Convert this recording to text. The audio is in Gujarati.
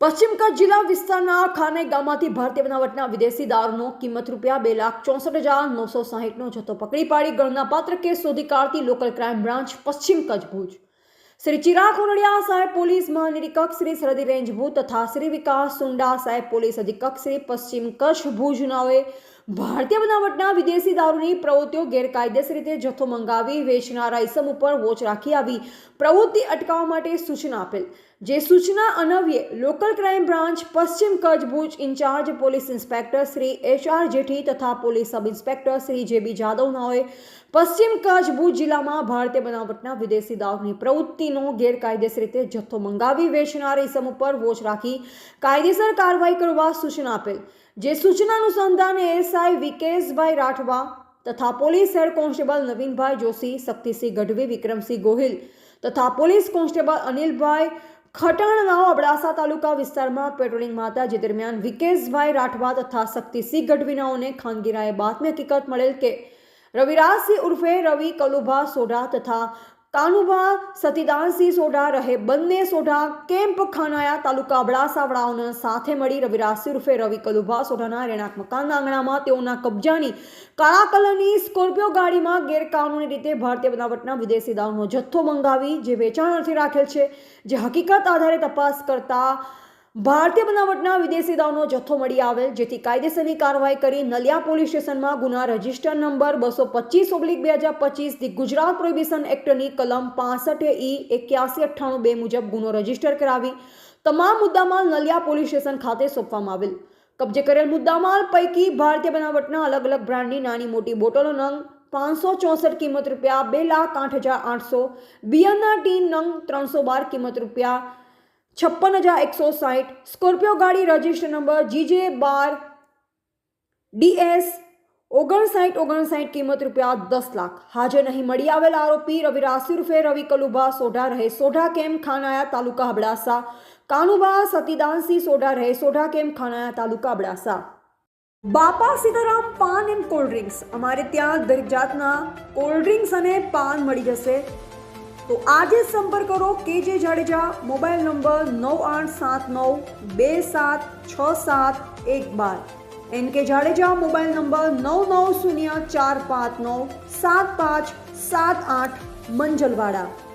પશ્ચિમ કચ્છ જિલ્લા વિસ્તારના ખાને ગામમાંથી ભારતીય બનાવટના વિદેશી દારૂનો કિંમત રૂપિયા બે લાખ ચોસઠ હજાર નવસો સાહીઠનો જથ્થો પકડી પાડી ગણનાપાત્ર કેસ શોધી કાઢતી લોકલ ક્રાઇમ બ્રાન્ચ પશ્ચિમ કચ્છ ભુજ. શ્રી ચિરાગ કોરડિયા સાહેબ પોલીસ મહાનિરીક્ષક શ્રી સરહદી રેન્જ ભુજ તથા શ્રી વિકાસ સુંડા સાહેબ પોલીસ અધિક્ષક શ્રી પશ્ચિમ કચ્છ ભુજનાઓએ ભારતીય બનાવટના વિદેશી દારૂની પ્રવૃત્તિઓ ગેરકાયદેસર રીતે જથ્થો મંગાવી વેચનારા ઇસમ ઉપર વોચ રાખી આવી પ્રવૃત્તિ અટકાવવા માટે સૂચના આપેલ. જે સૂચના અનવ્યે લોકલ ક્રાઇમ બ્રાન્ચ પશ્ચિમ Kutch Bhuj incharge police inspector Shri H R Jethi તથા પોલીસ સબ ઇન્સ્પેક્ટર શ્રી જે બી જાદવનાઓએ પશ્ચિમ કચ્છ ભુજ જિલ્લામાં ભારતીય બનાવટના વિદેશી દારૂની પ્રવૃત્તિનો ગેરકાયદેસર રીતે જથ્થો મંગાવી વેચનાર ઇસમ ઉપર વોચ રાખી કાયદેસર કાર્યવાહી કરવા સૂચના આપેલ. જે સૂચના અનુસંધાને એસઆઈ વિકેશભાઈ રાઠવા તથા police head constable Navinbhai Joshi, Shaktisinh Gadhvi, Vikramsinh Gohil તથા પોલીસ કોન્સ્ટેબલ અનિલભાઈ ખટાણનાઓ અબડાસા તાલુકા વિસ્તારમાં પેટ્રોલિંગમાં હતા જે દરમિયાન વિકેશભાઈ રાઠવા તથા શક્તિસિંહ ગઢવીનાઓને ખાનગીરાએ બાતમી હકીકત મળેલ કે રવિરાજસિંહ ઉર્ફે રવિ કલુભા સોઢા તથા કાનુભા સતીદાનસિંહ સોઢા રહે બંને સોઢા કેમ્પ ખાનાયા તાલુકા અબડાસાવાળાઓના સાથે મળી રવિરાસી ઉર્ફે રવિ કલુભા સોઢાના રહેણાંક મકાનના આંગણામાં તેઓના કબજાની કાળા કલરની સ્કોર્પિયો ગાડીમાં ગેરકાનૂની રીતે ભારતીય બનાવટના વિદેશી દાવનો જથ્થો મંગાવી જે વેચાણ અર્થે રાખેલ છે. જે હકીકત આધારે તપાસ કરતા ભારતીય બનાવટના વિદેશી દાવનો જથ્થો મળી આવેલ, જેથી કાયદેસરની કાર્યવાહી કરી નલિયા પોલીસ સ્ટેશનમાં ગુના રજિસ્ટર નંબર બસો પચીસ ઓબ્લિક બે હજાર પચીસ ધી ગુજરાત પ્રોહિબિશન એક્ટની કલમ પાસઠ ઈ એક્યાસી અઠ્ઠાણું બે મુજબ ગુનો રજિસ્ટર કરાવી તમામ મુદ્દામાલ નલિયા પોલીસ સ્ટેશન ખાતે સોંપવામાં આવેલ. કબજે કરેલ મુદ્દામાલ પૈકી ભારતીય બનાવટના અલગ અલગ બ્રાન્ડની નાની મોટી બોટલો નંગ પાંચસો ચોસઠ કિંમત રૂપિયા બે લાખ આઠ હજાર આઠસો, બિયરના ટીન નંગ ત્રણસો બાર કિંમત રૂપિયા છપ્પન હજાર એકસો સાઠ. સ્કોર્પિયો ગાડી રજિસ્ટર નંબર જીજે બાર. ડીએસ ઓગણસાઠ ઓગણસાઠ કિંમત રૂપિયા દસ લાખ. હાજર નહીં મળી આવેલ આરોપી રવિ રાસી રૂપે રવિ કલુભા સોઢા રહે સોઢા કેમ ખાનાયા તાલુકા અબડાસા. કાનુભા સતીદાનસિંહ સોઢા રહે સોઢા કેમ ખાનાયા તાલુકા Abdasa. Bapa Sitaram paan and cold drinks. અમારે ત્યાં દરેક જાતના કોલ્ડ ડ્રિંક્સ અને પાન મળી જશે. તો આજે સંપર્ક કરો કેજે જાડેજા મોબાઈલ નંબર નવ આઠ સાત નવ, બે સાત છ સાત એક બાર. એન કે જાડેજા મોબાઈલ નંબર નવ નવ શૂન્ય ચાર પાંચ નવ સાત પાંચ સાત આઠ મંજલવાડા.